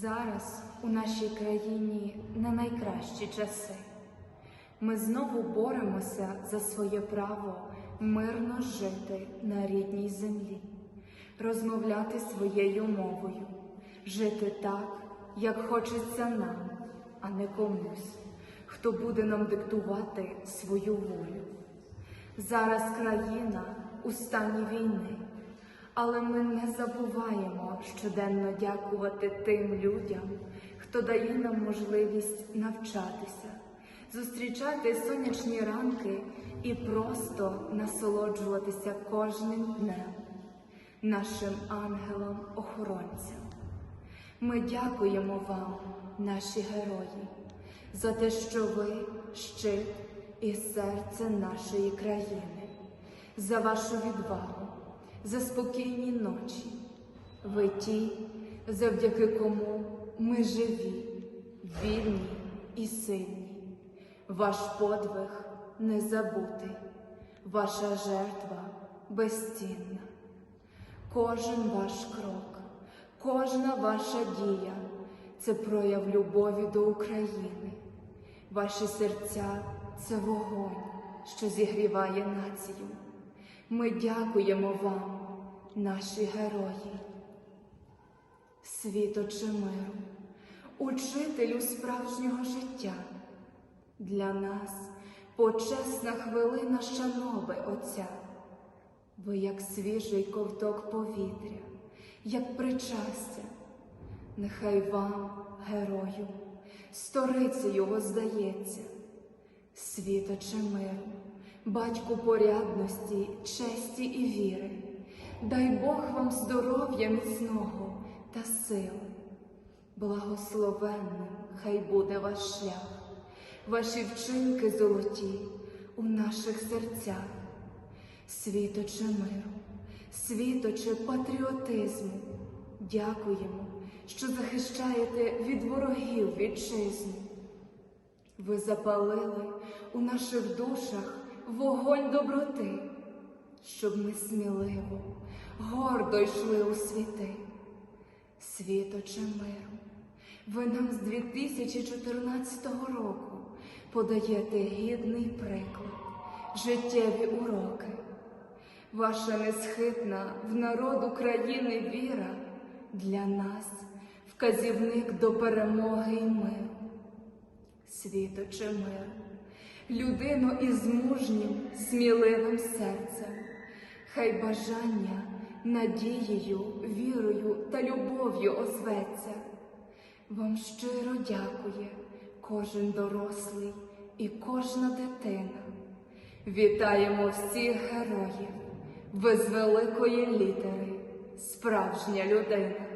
Зараз у нашій країні не найкращі часи. Ми знову боремося за своє право мирно жити на рідній землі, розмовляти своєю мовою, жити так, як хочеться нам, а не комусь, хто буде нам диктувати свою волю. Зараз країна у стані війни, але ми не забуваємо щоденно дякувати тим людям, хто дає нам можливість навчатися, зустрічати сонячні ранки і просто насолоджуватися кожним днем, нашим ангелам-охоронцям. Ми дякуємо вам, наші герої, за те, що ви щит і серце нашої країни, за вашу відвагу, за спокійні ночі. Ви ті, завдяки кому ми живі, вільні і сильні. Ваш подвиг не забутий, ваша жертва безцінна. Кожен ваш крок, кожна ваша дія це прояв любові до України. Ваші серця це вогонь, що зігріває націю. Ми дякуємо вам, наші герої. Світоче миру, учителю справжнього життя. Для нас почесна хвилина шанови Отця. Ви як свіжий ковток повітря, як причастя, нехай вам, герою, сториця його здається, світоче миру, батьку порядності, честі і віри, дай Бог вам здоров'я міцного та сили, благословенним хай буде ваш шлях, ваші вчинки золоті у наших серцях. Світоче миру, світоче патріотизму, дякуємо, що захищаєте від ворогів вітчизну. Ви запалили у наших душах вогонь доброти, щоб ми сміливо, гордо йшли у світи. Світоче миру, ви нам з 2014 року подаєте гідний приклад, життєві уроки. Ваша несхитна в народ України віра для нас вказівник до перемоги й миру. Світоче миру, людину із мужнім, сміливим серцем, хай бажання надією, вірою та любов'ю озветься. Вам щиро дякує кожен дорослий і кожна дитина. Вітаємо всіх героїв, ви з великої літери, справжня людина.